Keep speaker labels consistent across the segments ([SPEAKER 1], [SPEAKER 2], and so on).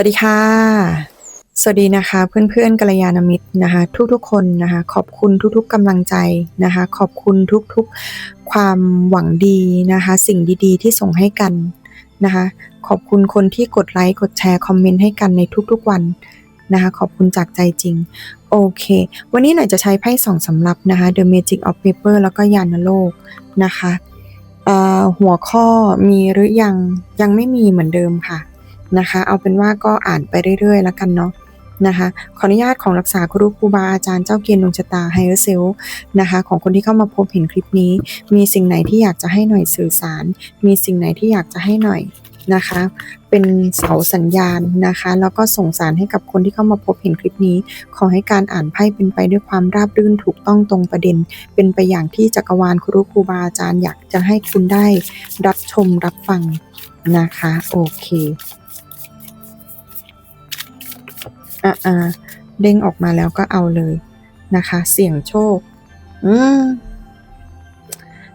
[SPEAKER 1] วัสดีค่ะ สวัสดีนะคะเพื่อนๆกัลยาณมิตรนะคะทุกๆคนนะคะขอบคุณทุกๆกำลังใจนะคะขอบคุณทุกๆความหวังดีนะคะสิ่งดีๆ ที่ส่งให้กันนะคะขอบคุณคนที่กดไลค์กดแชร์คอมเมนต์ให้กันในทุกๆวันนะคะขอบคุณจากใจจริง โอเค วันนี้หน่อยจะใช้ไพ่สองสำรับนะคะ The Magic of Paper แล้วก็ยานโลกนะคะหัวข้อมีหรือยังยังไม่มีเหมือนเดิมค่ะ นะคะ เอาเป็นว่าก็อ่านไปเรื่อยๆ แล้วกันเนาะนะคะ ขออนุญาตของรักษาครูครูบาอาจารย์เจ้าเกียรติดวงชะตาไฮเออร์เซลนะคะของคนที่เข้ามาพบเห็นคลิปนี้ มีสิ่งไหนที่อยากจะให้หน่อยสื่อสาร มีสิ่งไหนที่อยากจะให้หน่อยนะคะ เป็นเสาสัญญาณนะคะ แล้วก็ส่งสารให้กับคนที่เข้ามาพบเห็นคลิปนี้ ขอให้การอ่านไพ่เป็นไปด้วยความราบรื่นถูกต้องตรงประเด็น เป็นไปอย่างที่จักรวาลครูครูบาอาจารย์อยากจะให้คุณได้รับชมรับฟังนะคะ โอเค อ่าเด้งออกมาแล้วก็เอาเลยนะคะ เสี่ยงโชค อืม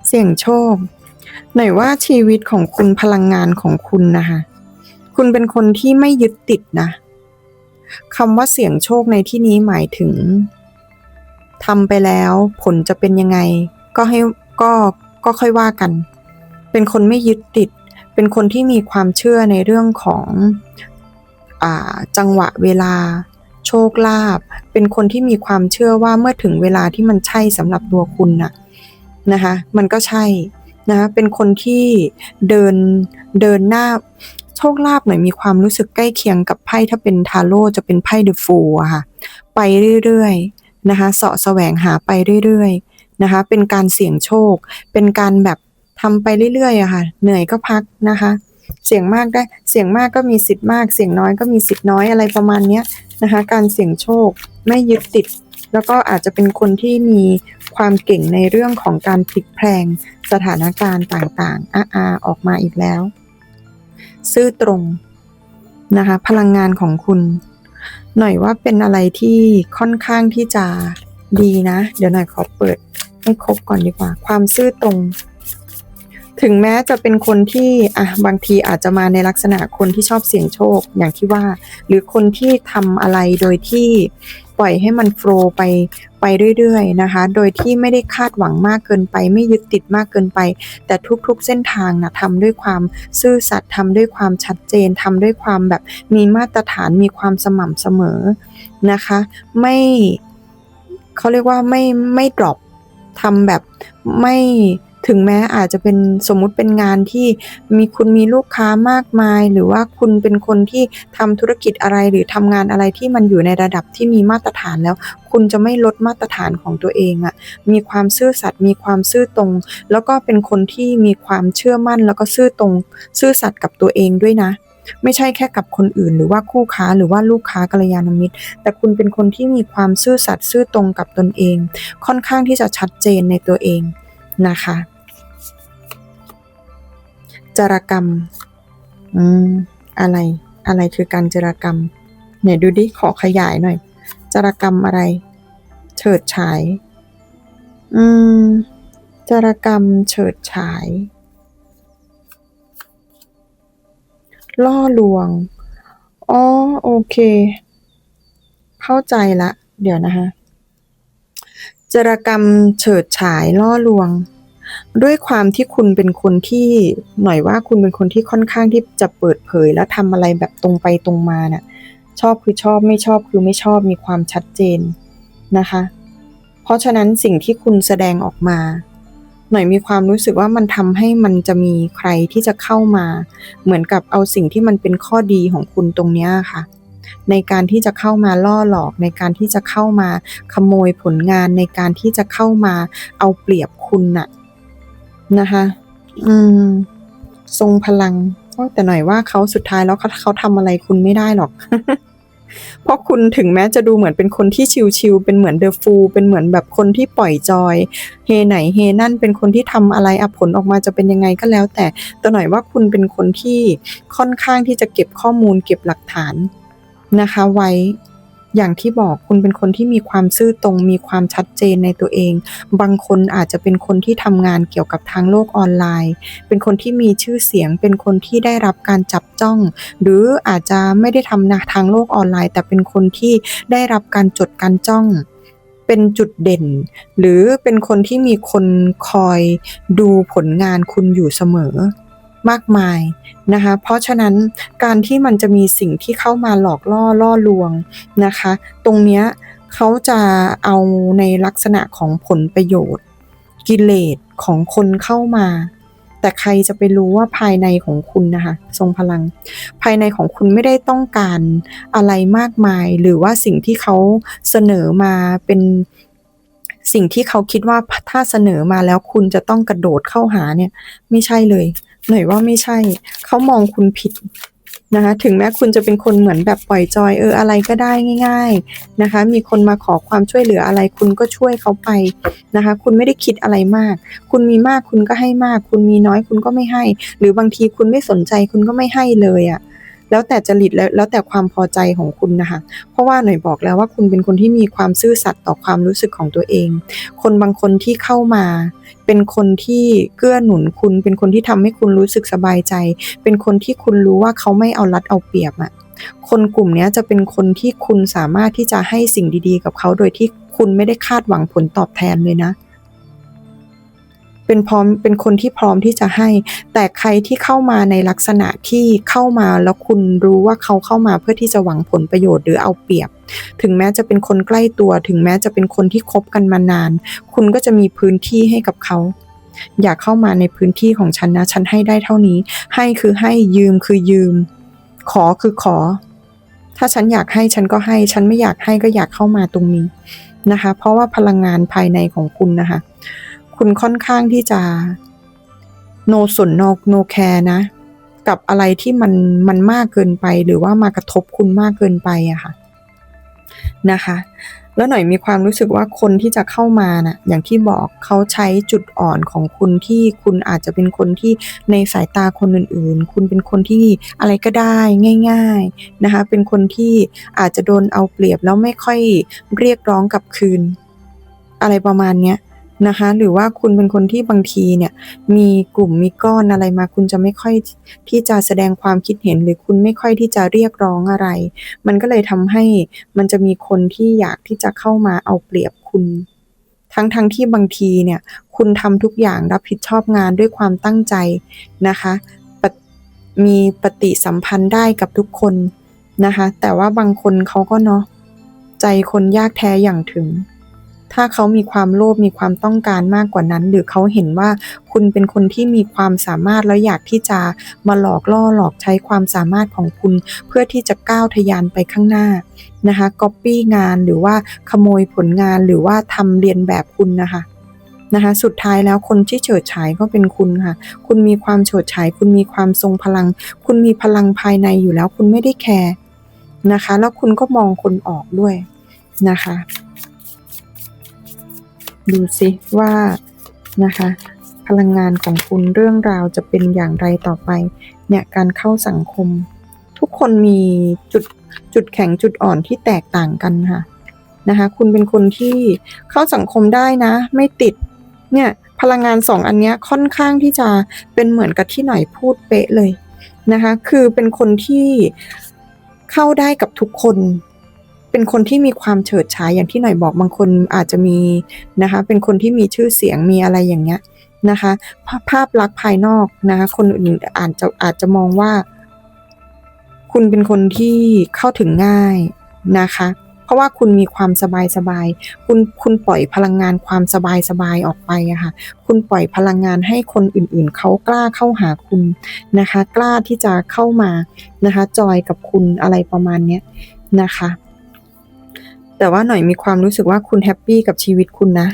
[SPEAKER 1] เสี่ยงโชค หน่อยว่าชีวิตของคุณพลังงานของคุณนะคะ คุณเป็นคนที่ไม่ยึดติดนะคำว่าเสี่ยงโชคในที่นี้หมายถึงทำไปแล้วผลจะเป็นยังไง ก็ให้ก็ก็ค่อยว่ากัน เป็นคนไม่ยึดติด เป็นคนที่มีความเชื่อในเรื่องของ จังหวะเวลา โชคลาภเป็นคนที่มีความเชื่อว่าเมื่อถึงเวลาที่มันใช่สำหรับตัวคุณน่ะนะคะมันก็ใช่นะคะเป็นคนที่เดินเดินหน้าโชคลาภหน่อยมีความรู้สึกใกล้เคียงกับไพ่ถ้าเป็นทาโร่จะเป็นไพ่เดอะฟูอะค่ะไปเรื่อยๆนะคะเสาะแสวงหาไปเรื่อยๆนะคะเป็นการเสี่ยงโชค เป็นการแบบทำไปเรื่อยๆอะค่ะเหนื่อยก็พักนะคะ เสี่ยงมากได้ เสี่ยงมากก็มีสิทธิ์มาก เสี่ยงน้อยก็มีสิทธิ์น้อยอะไรประมาณเนี้ยนะคะ การเสี่ยงโชคไม่ยึดติด แล้วก็อาจจะเป็นคนที่มีความเก่งในเรื่องของการพลิกแพลงสถานการณ์ต่างๆอาอาออกมาอีกแล้ว ซื่อตรงนะคะ พลังงานของคุณ หน่อยว่าเป็นอะไรที่ค่อนข้างที่จะดีนะ เดี๋ยวหน่อยขอเปิดให้ครบก่อนดีกว่า ความซื่อตรง ถึงแม้จะเป็นคนที่อะบางทีอาจจะมาในลักษณะคนที่ชอบเสี่ยงโชคอย่างที่ว่า หรือคนที่ทำอะไรโดยที่ปล่อยให้มันโฟล์ไปไปเรื่อยๆนะคะ โดยที่ไม่ได้คาดหวังมากเกินไป ไม่ยึดติดมากเกินไป แต่ทุกๆเส้นทางนะทำด้วยความซื่อสัตย์ทำด้วยความชัดเจนทำด้วยความแบบมีมาตรฐานมีความสม่ำเสมอนะคะ ไม่เขาเรียกว่าไม่ไม่ดรอปทำแบบไม่ ถึงแม้อาจจะเป็นสมมุติเป็นงานที่มีคุณมีลูกค้ามากมาย หรือว่าคุณเป็นคนที่ทำธุรกิจอะไรหรือทำงานอะไรที่มันอยู่ในระดับที่มีมาตรฐานแล้ว คุณจะไม่ลดมาตรฐานของตัวเองอะมีความซื่อสัตย์มีความซื่อตรง แล้วก็เป็นคนที่มีความเชื่อมั่น แล้วก็ซื่อตรง ซื่อสัตย์กับตัวเองด้วยนะไม่ใช่แค่กับคนอื่นหรือว่าคู่ค้าหรือว่าลูกค้ากัลยาณมิตร แต่คุณเป็นคนที่มีความซื่อสัตย์ซื่อตรงกับตนเอง ค่อนข้างที่จะชัดเจนในตัวเองนะคะ จารกรรม อืม อะไร อะไรคือการจารกรรม เนี่ยดูดิ ขอขยายหน่อย จารกรรมอะไร เฉิดฉาย อืม จารกรรมเฉิดฉาย ล่อลวง อ๋อ โอเค เข้าใจละ เดี๋ยวนะคะจารกรรมเฉิดฉายล่อลวง ด้วยความที่คุณเป็นคนที่หน่อยว่าคุณเป็นคนที่ค่อนข้างที่จะเปิดเผย และทำอะไรแบบตรงไปตรงมาน่ะชอบคือชอบไม่ชอบคือไม่ชอบมีความชัดเจนนะคะ เพราะฉะนั้นสิ่งที่คุณแสดงออกมา หน่อยมีความรู้สึกว่ามันทำให้มันจะมีใครที่จะเข้ามา เหมือนกับเอาสิ่งที่มันเป็นข้อดีของคุณตรงเนี้ค่ะในการที่จะเข้ามาล่อหลอกในการที่จะเข้ามาขโมยผลงานในการที่จะเข้ามาเอาเปรียบคุณน่ะ นะคะ อืม ทรงพลังแต่หน่อยว่าเขาสุดท้ายแล้วเขาเขาทำอะไรคุณไม่ได้หรอก เพราะคุณถึงแม้จะดูเหมือนเป็นคนที่ชิลๆเป็นเหมือนเดอะฟูเป็นเหมือนแบบคนที่ปล่อยจอย เฮไหนเฮนั่นเป็นคนที่ทำอะไรอผลออกมาจะเป็นยังไงก็แล้ว แต่แต่หน่อยว่าคุณเป็นคนที่ค่อนข้างที่จะเก็บข้อมูลเก็บหลักฐานนะคะ ไว้ อย่างที่บอกคุณเป็นคนที่มีความซื่อตรง มีความชัดเจนในตัวเอง บางคนอาจจะเป็นคนที่ทำงานเกี่ยวกับทางโลกออนไลน์ เป็นคนที่มีชื่อเสียง เป็นคนที่ได้รับการจับจ้อง หรืออาจจะไม่ได้ทำนะทางโลกออนไลน์ แต่เป็นคนที่ได้รับการจดการจ้องเป็นจุดเด่น หรือเป็นคนที่มีคนคอยดูผลงานคุณอยู่เสมอ มากมายนะคะ เพราะฉะนั้นการที่มันจะมีสิ่งที่เข้ามาหลอกล่อล่อลวงนะคะ ตรงเนี้ยเขาจะเอาในลักษณะของผลประโยชน์ กิเลสของคนเข้ามา แต่ใครจะไปรู้ว่าภายในของคุณนะคะทรงพลัง ภายในของคุณไม่ได้ต้องการอะไรมากมาย หรือว่าสิ่งที่เขาเสนอมาเป็นสิ่งที่เขาคิดว่าถ้าเสนอมาแล้วคุณจะต้องกระโดดเข้าหาเนี่ย ไม่ใช่เลย หน่อยว่าไม่ใช่ เขามองคุณผิดนะคะ ถึงแม้คุณจะเป็นคนเหมือนแบบปล่อยจอยเอออะไรก็ได้ง่าย ๆนะคะ มีคนมาขอความช่วยเหลืออะไร คุณก็ช่วยเขาไปนะคะ คุณไม่ได้คิดอะไรมาก คุณมีมากคุณก็ให้มาก คุณมีน้อยคุณก็ไม่ให้ หรือบางทีคุณไม่สนใจคุณก็ไม่ให้เลยอะ่ะ แล้วแต่จริตแล้วแล้วแต่ความพอใจของคุณนะคะ เพราะว่าหน่อยบอกแล้วว่าคุณเป็นคนที่มีความซื่อสัตย์ต่อความรู้สึกของตัวเอง คนบางคนที่เข้ามา เป็นคนที่เกื้อหนุนคุณ เป็นคนที่ทำให้คุณรู้สึกสบายใจ เป็นคนที่คุณรู้ว่าเขาไม่เอารัดเอาเปรียบอะคนกลุ่มนี้จะเป็นคนที่คุณสามารถที่จะให้สิ่งดีๆ กับเขาโดยที่คุณไม่ได้คาดหวังผลตอบแทนเลยนะ เป็นพร้อมเป็นคนที่พร้อมที่จะให้ แต่ใครที่เข้ามาในลักษณะที่เข้ามาแล้วคุณรู้ว่าเขาเข้ามาเพื่อที่จะหวังผลประโยชน์หรือเอาเปรียบ ถึงแม้จะเป็นคนใกล้ตัว ถึงแม้จะเป็นคนที่คบกันมานาน คุณก็จะมีพื้นที่ให้กับเขาอยากเข้ามาในพื้นที่ของฉันนะ ฉันให้ได้เท่านี้ ให้คือให้ยืมคือยืม ขอคือขอ ถ้าฉันอยากให้ฉันก็ให้ ฉันไม่อยากให้ก็อยากเข้ามาตรงนี้นะคะ เพราะว่าพลังงานภายในของคุณนะคะ คุณค่อนข้างที่จะโนสนนอกโนแคร์นะ กับอะไรที่มันมันมากเกินไปหรือว่ามากระทบคุณมากเกินไปอะค่ะนะคะ แล้วหน่อยมีความรู้สึกว่าคนที่จะเข้ามาน่ะอย่างที่บอกเขาใช้จุดอ่อนของคุณที่คุณอาจจะเป็นคนที่ในสายตาคนอื่น ๆ คุณเป็นคนที่อะไรก็ได้ง่าย ๆนะคะ เป็นคนที่อาจจะโดนเอาเปรียบแล้วไม่ค่อยเรียกร้องกลับคืน อะไรประมาณเนี้ย นะคะ หรือว่าคุณเป็นคนที่บางทีเนี่ยมีกลุ่มมีก้อนอะไรมา คุณจะไม่ค่อยที่จะแสดงความคิดเห็น หรือคุณไม่ค่อยที่จะเรียกร้องอะไร มันก็เลยทำให้มันจะมีคนที่อยากที่จะเข้ามาเอาเปรียบคุณ ทั้งๆทที่บางทีเนี่ยคุณทำทุกอย่างรับผิดชอบงานด้วยความตั้งใจนะคะมีปฏิสัมพันธ์ได้กับทุกคนนะคะ แต่ว่าบางคนเขาก็เนาะใจคนยากแท้อย่างถึง ถ้าเขามีความโลภมีความต้องการมากกว่านั้น หรือเขาเห็นว่าคุณเป็นคนที่มีความสามารถแล้วอยากที่จะมาหลอกล่อหลอกใช้ความสามารถของคุณเพื่อที่จะก้าวทะยานไปข้างหน้านะคะก๊อปปี้งานหรือว่าขโมยผลงานหรือว่าทำเรียนแบบคุณนะคะนะคะสุดท้ายแล้วคนที่เฉิดฉายก็เป็นคุณค่ะ คุณมีความเฉิดฉาย คุณมีความทรงพลัง คุณมีพลังภายในอยู่แล้ว คุณไม่ได้แคร์นะคะ แล้วคุณก็มองคนออกด้วยนะคะ ดูสิว่านะคะ พลังงานของคุณเรื่องราวจะเป็นอย่างไรต่อไป เนี่ยการเข้าสังคม ทุกคนมีจุดจุดแข็งจุดอ่อนที่แตกต่างกันค่ะนะคะคุณเป็นคนที่เข้าสังคมได้นะ ไม่ติดเนี่ยพลังงานสองอันนี้ค่อนข้างที่จะเป็นเหมือนกับที่หน่อยพูดเป๊ะเลยนะคะ คือเป็นคนที่เข้าได้กับทุกคน เป็นคนที่มีความเฉิดฉายอย่างที่หน่อยบอกบางคนอาจจะมีนะคะ เป็นคนที่มีชื่อเสียงมีอะไรอย่างเงี้ยนะคะ ภาพลักษณ์ภายนอกนะคะคนอื่นอาจจะอาจจะมองว่า คุณเป็นคนที่เข้าถึงง่ายนะคะ เพราะว่าคุณมีความสบายสบายคุณคุณปล่อยพลังงานความสบายสบายออกไปอะค่ะ คุณปล่อยพลังงานให้คนอื่นๆเขากล้าเข้าหาคุณนะคะ กล้าที่จะเข้ามานะคะ จอยกับคุณอะไรประมาณเนี้ยนะคะ แต่ว่าหน่อยมีความรู้สึกว่าคุณแฮปปี้กับชีวิตคุณนะ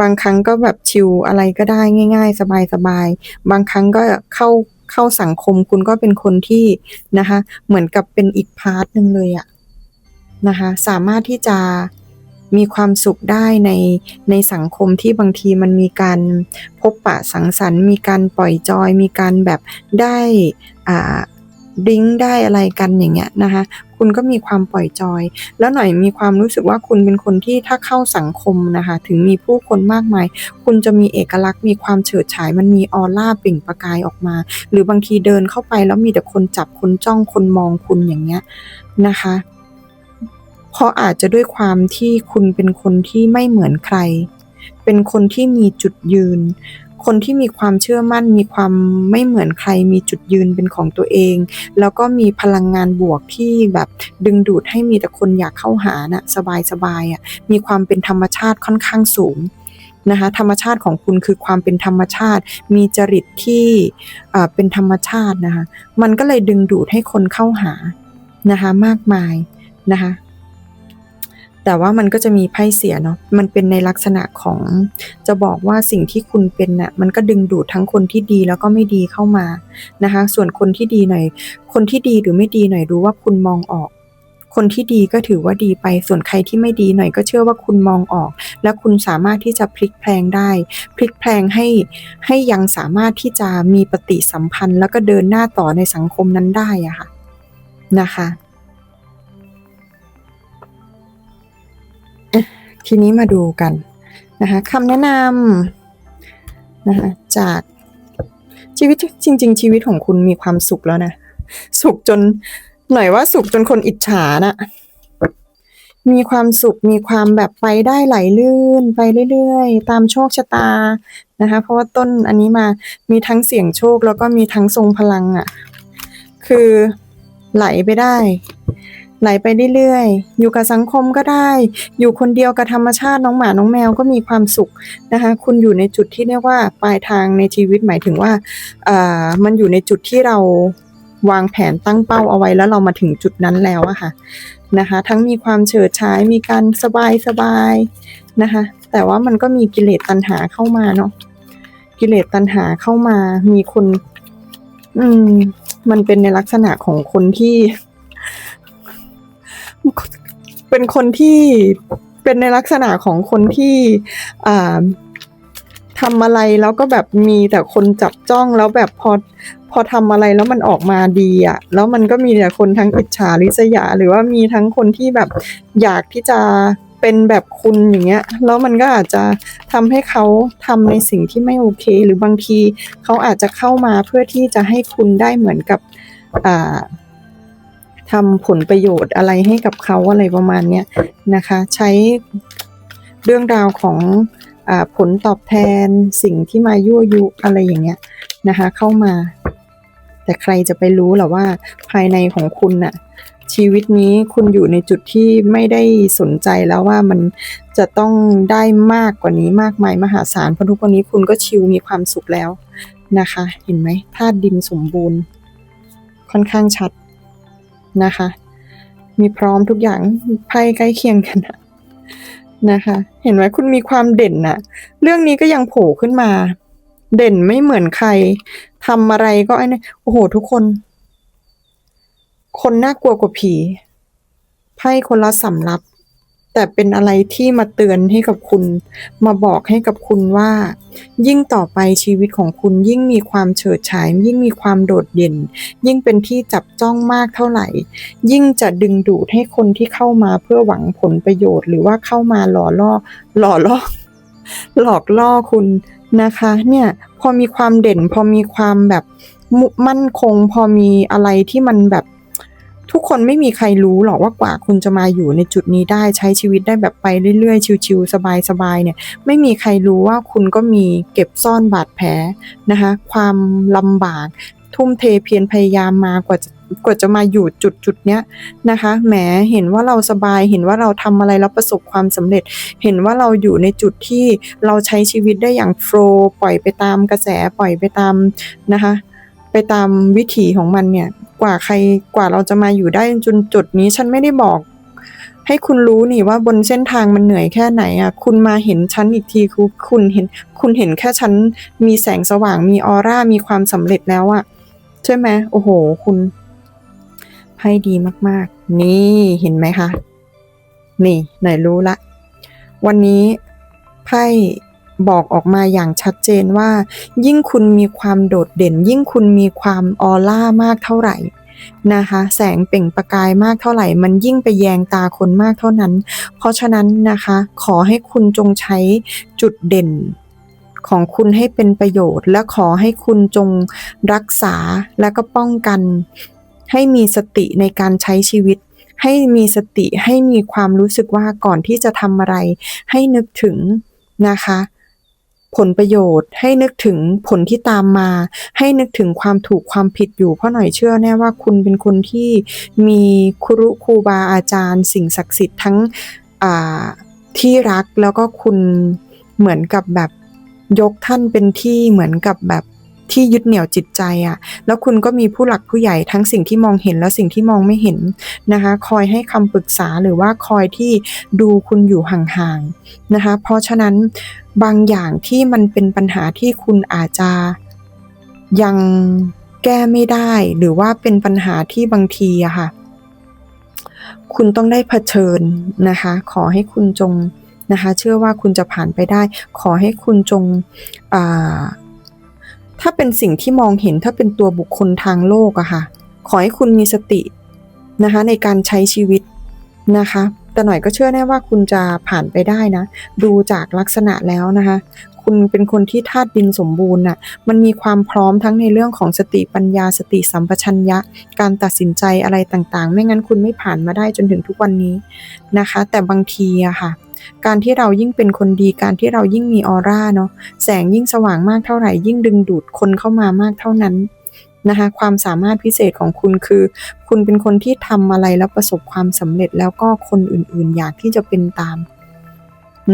[SPEAKER 1] บางครั้งก็แบบชิลอะไรก็ได้ง่าย ๆ สบายๆ บางครั้งก็เข้าเข้าสังคมคุณก็เป็นคนที่นะคะ เหมือนกับเป็นอีกพาร์ทหนึ่งเลยอะนะคะ สามารถที่จะมีความสุขได้ในในสังคมที่บางทีมันมีการพบปะสังสรรค์ มีการปล่อยจอย มีการแบบได้อ่า ดริ้งได้อะไรกันอย่างเงี้ยนะคะ คุณก็มีความปล่อยจอย แล้วหน่อยมีความรู้สึกว่าคุณเป็นคนที่ถ้าเข้าสังคมนะคะ ถึงมีผู้คนมากมาย คุณจะมีเอกลักษณ์ มีความเฉิดฉาย มันมีออร่าเปล่งประกายออกมา หรือบางทีเดินเข้าไปแล้วมีแต่คนจับคนจ้องคนมองคุณอย่างเงี้ยนะคะเพราะอาจจะด้วยความที่คุณเป็นคนที่ไม่เหมือนใคร เป็นคนที่มีจุดยืน คนที่มีความเชื่อมั่น มีความไม่เหมือนใคร มีจุดยืนเป็นของตัวเอง แล้วก็มีพลังงานบวกที่แบบดึงดูดให้มีแต่คนอยากเข้าหานะ่ะสบายๆอะ่ะมีความเป็นธรรมชาติค่อนข้างสูงนะคะธรรมชาติของคุณคือความเป็นธรรมชาติ มีจริตที่อ่าเป็นธรรมชาตินะคะมันก็เลยดึงดูดให้คนเข้าหานะคะมากมายนะคะ แต่ว่ามันก็จะมีไพ่เสียเนาะ มันเป็นในลักษณะของจะบอกว่าสิ่งที่คุณเป็นน่ะมันก็ดึงดูดทั้งคนที่ดีแล้วก็ไม่ดีเข้ามานะคะ ส่วนคนที่ดีหน่อย คนที่ดีหรือไม่ดีหน่อยรู้ว่าคุณมองออก คนที่ดีก็ถือว่าดีไป ส่วนใครที่ไม่ดีหน่อยก็เชื่อว่าคุณมองออก และคุณสามารถที่จะพลิกแพลงได้ พลิกแพลงให้ให้ยังสามารถที่จะมีปฏิสัมพันธ์ แล้วก็เดินหน้าต่อในสังคมนั้นได้อะค่ะนะคะ ทีนี้มาดูกันนะคะคำแนะนำนะคะจากชีวิตจริง ๆ ชีวิตของคุณมีความสุขแล้วนะ สุขจนหน่อยว่าสุขจนคนอิจฉานะมีความสุขมีความแบบไปได้ไหลลื่นไปเรื่อยๆ ตามโชคชะตานะคะ เพราะว่าต้นอันนี้มามีทั้งเสี่ยงโชคแล้วก็มีทั้งทรงพลังอะ่ะ คือไหลไปได้ ไหลไปเรื่อยๆ อยู่กับสังคมก็ได้ อยู่คนเดียวกับธรรมชาติน้องหมาน้องแมวก็มีความสุขนะคะ คุณอยู่ในจุดที่เรียกว่าปลายทางในชีวิตหมายถึงว่าเอ่อมันอยู่ในจุดที่เราวางแผนตั้งเป้าเอาไว้แล้วเรามาถึงจุดนั้นแล้วอะค่ะนะคะ ทั้งมีความเฉิดฉายมีการสบายสบายนะคะ แต่ว่ามันก็มีกิเลสตัณหาเข้ามาเนาะกิเลสตัณหาเข้ามามีคน อืม มันเป็นในลักษณะของคนที่ เป็นคนที่เป็นในลักษณะของคนที่ทำอะไรแล้วก็แบบมีแต่คนจับจ้องแล้วแบบพอพอทำอะไรแล้วมันออกมาดีอะ่ะ แล้วมันก็มีแต่คนทั้งอิจฉาริษยา หรือว่ามีทั้งคนที่แบบอยากที่จะเป็นแบบคุณอย่างเงี้ย แล้วมันก็อาจจะทำให้เขาทำในสิ่งที่ไม่โอเค หรือบางทีเขาอาจจะเข้ามาเพื่อที่จะให้คุณได้เหมือนกับอ่า ทำผลประโยชน์อะไรให้กับเขาอะไรประมาณเนี้ยนะคะ ใช้เรื่องราวของอผลตอบแทนสิ่งที่มายั่วยุอะไรอย่างเงี้ยนะคะ เข้ามา แต่ใครจะไปรู้หรอว่าภายในของคุณน่ะชีวิตนี้คุณอยู่ในจุดที่ไม่ได้สนใจแล้วว่ามันจะต้องได้มากกว่านี้มากมายมหาศาลเพราะทุกวันนี้คุณก็ชิลมีความสุขแล้วนะคะ เห็นไหมธาตุดินสมบูรณ์ ค่อนข้างชัด นะคะ มีพร้อมทุกอย่างไพ่ใกล้เคียงกันนะคะ เห็นไหมคุณมีความเด่นน่ะเรื่องนี้ก็ยังโผล่ขึ้นมา เด่นไม่เหมือนใครทำอะไรก็ไอ้นี่โอ้โห ทุกคน คนน่ากลัวกว่าผีไพ่คนละสำรับ แต่เป็นอะไรที่มาเตือนให้กับคุณ มาบอกให้กับคุณว่า ยิ่งต่อไปชีวิตของคุณยิ่งมีความเฉิดฉาย ยิ่งมีความโดดเด่น ยิ่งเป็นที่จับจ้องมากเท่าไหร่ ยิ่งจะดึงดูดให้คนที่เข้ามาเพื่อหวังผลประโยชน์ หรือว่าเข้ามาหล่อล่อหล่อล่อหลอกล่อคุณนะคะ เนี่ยพอมีความเด่น พอมีความแบบมุมั่นคง พอมีอะไรที่มันแบบ ทุกคนไม่มีใครรู้หรอกว่ากว่าคุณจะมาอยู่ในจุดนี้ได้ใช้ชีวิตได้แบบไปเรื่อยๆ ชิวๆสบายๆเนี่ย ไม่มีใครรู้ว่าคุณก็มีเก็บซ่อนบาดแผลนะคะ ความลำบาก ทุ่มเทเพียรพยายามมากว่าจะกว่าจะมาอยู่จุดจุดเนี้ยนะคะ แหมเห็นว่าเราสบายเห็นว่าเราทำอะไรแล้วประสบความสำเร็จ เห็นว่าเราอยู่ในจุดที่เราใช้ชีวิตได้อย่างโฟล์ปล่อยไปตามกระแสปล่อยไปตามนะคะ ไปตามวิถีของมันเนี่ย กว่าใครกว่าเราจะมาอยู่ได้จนจุดนี้ฉันไม่ได้บอก ให้คุณรู้นี่ว่าบนเส้นทางมันเหนื่อยแค่ไหนอะ คุณมาเห็นฉันอีกทีคือคุณเห็น คุณเห็นแค่ฉันมีแสงสว่างมีออร่ามีความสำเร็จแล้วอะใช่ไหมโอ้โห คุณไพ่ดีมากๆ นี่เห็นไหมคะ นี่ไหนรู้ละ วันนี้ไพ่ บอกออกมาอย่างชัดเจนว่า ยิ่งคุณมีความโดดเด่น ยิ่งคุณมีความออร่ามากเท่าไหร่นะคะ แสงเปล่งประกายมากเท่าไหร่ มันยิ่งไปแยงตาคนมากเท่านั้น เพราะฉะนั้นนะคะ ขอให้คุณจงใช้จุดเด่นของคุณให้เป็นประโยชน์ และขอให้คุณจงรักษาและก็ป้องกัน ให้มีสติในการใช้ชีวิต ให้มีสติให้มีความรู้สึกว่าก่อนที่จะทำอะไร ให้นึกถึงนะคะ ผลประโยชน์ ให้นึกถึงผลที่ตามมา ให้นึกถึงความถูกความผิดอยู่ เพราะหน่อยเชื่อแน่ว่าคุณเป็นคนที่มีครูครูบาอาจารย์ สิ่งศักดิ์สิทธิ์ทั้งอ่าที่รักแล้วก็คุณเหมือนกับแบบยกท่านเป็นที่เหมือนกับแบบ ที่ยึดเหนี่ยวจิตใจอะ่ะ แล้วคุณก็มีผู้หลักผู้ใหญ่ทั้งสิ่งที่มองเห็นและสิ่งที่มองไม่เห็นนะคะ คอยให้คำปรึกษาหรือว่าคอยที่ดูคุณอยู่ห่างๆนะคะ เพราะฉะนั้นบางอย่างที่มันเป็นปัญหาที่คุณอาจจะยังแก้ไม่ได้หรือว่าเป็นปัญหาที่บางทีอะค่ะ คุณต้องได้เผชิญนะคะ ขอให้คุณจงนะคะ เชื่อว่าคุณจะผ่านไปได้ ขอให้คุณจงอ่า ถ้าเป็นสิ่งที่มองเห็นถ้าเป็นตัวบุคคลทางโลกอะค่ะ ขอให้คุณมีสตินะคะในการใช้ชีวิตนะคะ แต่หน่อยก็เชื่อแน่ว่าคุณจะผ่านไปได้นะ ดูจากลักษณะแล้วนะคะ คุณเป็นคนที่ธาตุดินสมบูรณ์น่ะ มันมีความพร้อมทั้งในเรื่องของสติปัญญาสติสัมปชัญญะ การตัดสินใจอะไรต่างๆ ไม่งั้นคุณไม่ผ่านมาได้จนถึงทุกวันนี้นะคะ แต่บางทีอะค่ะ การที่เรายิ่งเป็นคนดี การที่เรายิ่งมีออร่าเนาะแสงยิ่งสว่างมากเท่าไหร่ยิ่งดึงดูดคนเข้ามามากเท่านั้นนะคะความสามารถพิเศษของคุณคือ คุณเป็นคนที่ทำอะไรแล้วประสบความสำเร็จแล้วก็คนอื่นๆ อยากที่จะเป็นตาม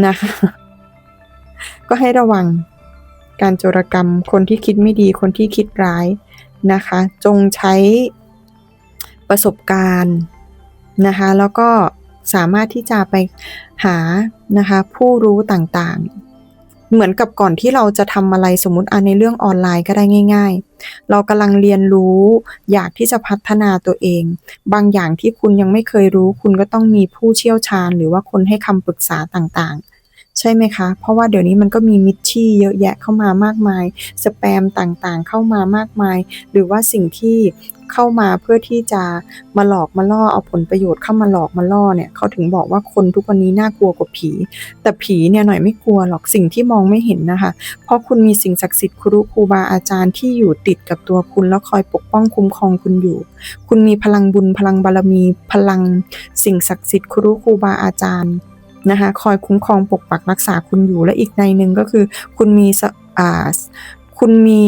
[SPEAKER 1] นะคะก็ให้ระวังการโจรกรรม คนที่คิดไม่ดีคนที่คิดร้ายนะคะ จงใช้ประสบการณ์นะคะ แล้วก็ สามารถที่จะไปหานะคะผู้รู้ต่างๆ เหมือนกับก่อนที่เราจะทำอะไรสมมติอันในเรื่องออนไลน์ก็ได้ง่าย ๆ เรากำลังเรียนรู้อยากที่จะพัฒนาตัวเอง บางอย่างที่คุณยังไม่เคยรู้ คุณก็ต้องมีผู้เชี่ยวชาญ หรือว่าคนให้คำปรึกษาต่างๆ ใช่ไหมคะ เพราะว่าเดี๋ยวนี้มันก็มีมิชชี่เยอะแยะเข้ามามากมาย สแปมต่างๆ เข้ามามากมาย หรือว่าสิ่งที่เข้ามาเพื่อที่จะมาหลอกมาล่อเอาผลประโยชน์เข้ามาหลอกมาล่อเนี่ยเขาถึงบอกว่าคนทุกวันนี้น่ากลัวกว่าผี แต่ผีเนี่ยหน่อยไม่กลัวหรอกสิ่งที่มองไม่เห็นนะคะ เพราะคุณมีสิ่งศักดิ์สิทธิ์ครูครูบาอาจารย์ที่อยู่ติดกับตัวคุณแล้วคอยปกป้องคุ้มครองคุณอยู่ คุณมีพลังบุญพลังบารมี พลังสิ่งศักดิ์สิทธิ์ครูครูบาอาจารย์ นะคะคอยคุ้มครองปกปักรักษาคุณอยู่และอีกในหนึ่งก็คือ คุณมีสอ่าคุณมี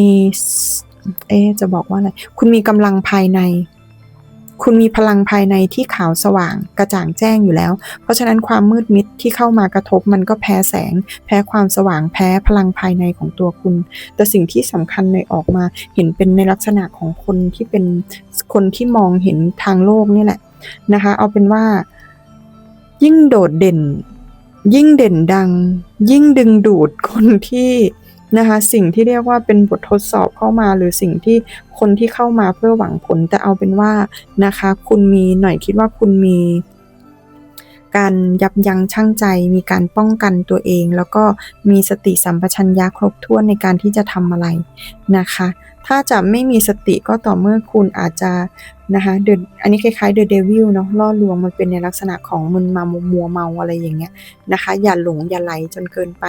[SPEAKER 1] เอจะบอกว่าอะไรคุณมีกำลังภายใน คุณมีพลังภายในที่ขาวสว่างกระจ่างแจ้งอยู่แล้ว เพราะฉะนั้นความมืดมิดที่เข้ามากระทบมันก็แพ้แสง แพ้ความสว่างแพ้พลังภายในของตัวคุณ แต่สิ่งที่สำคัญในออกมาเห็นเป็นในลักษณะของคนที่เป็นคนที่มองเห็นทางโลกนี่แหละนะคะ เอาเป็นว่า ยิ่งโดดเด่น ยิ่งเด่นดัง ยิ่งดึงดูดคนที่นะคะสิ่งที่เรียกว่าเป็นบททดสอบเข้ามาหรือสิ่งที่คนที่เข้ามาเพื่อหวังผลแต่เอาเป็นว่านะคะ คุณมีหน่อยคิดว่าคุณมี การยับยั้งชั่งใจ มีการป้องกันตัวเอง แล้วก็มีสติสัมปชัญญะครบถ้วนในการที่จะทำอะไรนะคะ ถ้าจะไม่มีสติก็ต่อเมื่อคุณอาจจะนะคะเดอันนี้คล้ายๆเดอะเดวิลเนาะล่อลวงมันเป็นในลักษณะของมึนมามัวเมาอะไรอย่างเงี้ยนะคะ อย่าหลงอย่าไหลจนเกินไป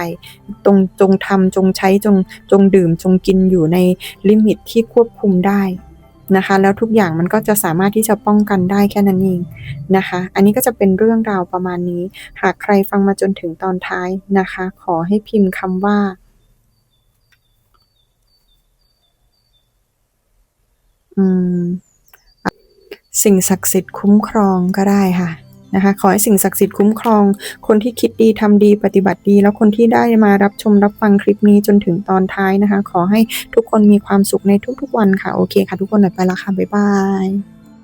[SPEAKER 1] ตรงจงทำจงใช้จงจงดื่มจงกินอยู่ในลิมิตที่ควบคุมได้ นะคะ แล้วทุกอย่างมันก็จะสามารถที่จะป้องกันได้แค่นั้นเองนะคะ อันนี้ก็จะเป็นเรื่องราวประมาณนี้ หากใครฟังมาจนถึงตอนท้ายนะคะ ขอให้พิมพ์คำว่าอืมสิ่งศักดิ์สิทธิ์คุ้มครองก็ได้ค่ะ นะคะขอให้สิ่งศักดิ์สิทธิ์คุ้มครอง คนที่คิดดีทำดีปฏิบัติดี แล้วคนที่ได้มารับชมรับฟังคลิปนี้จนถึงตอนท้ายนะคะ ขอให้ทุกคนมีความสุขในทุกๆวันค่ะ โอเคค่ะ ทุกคนหน่อยไปละค่ะ บ๊ายบาย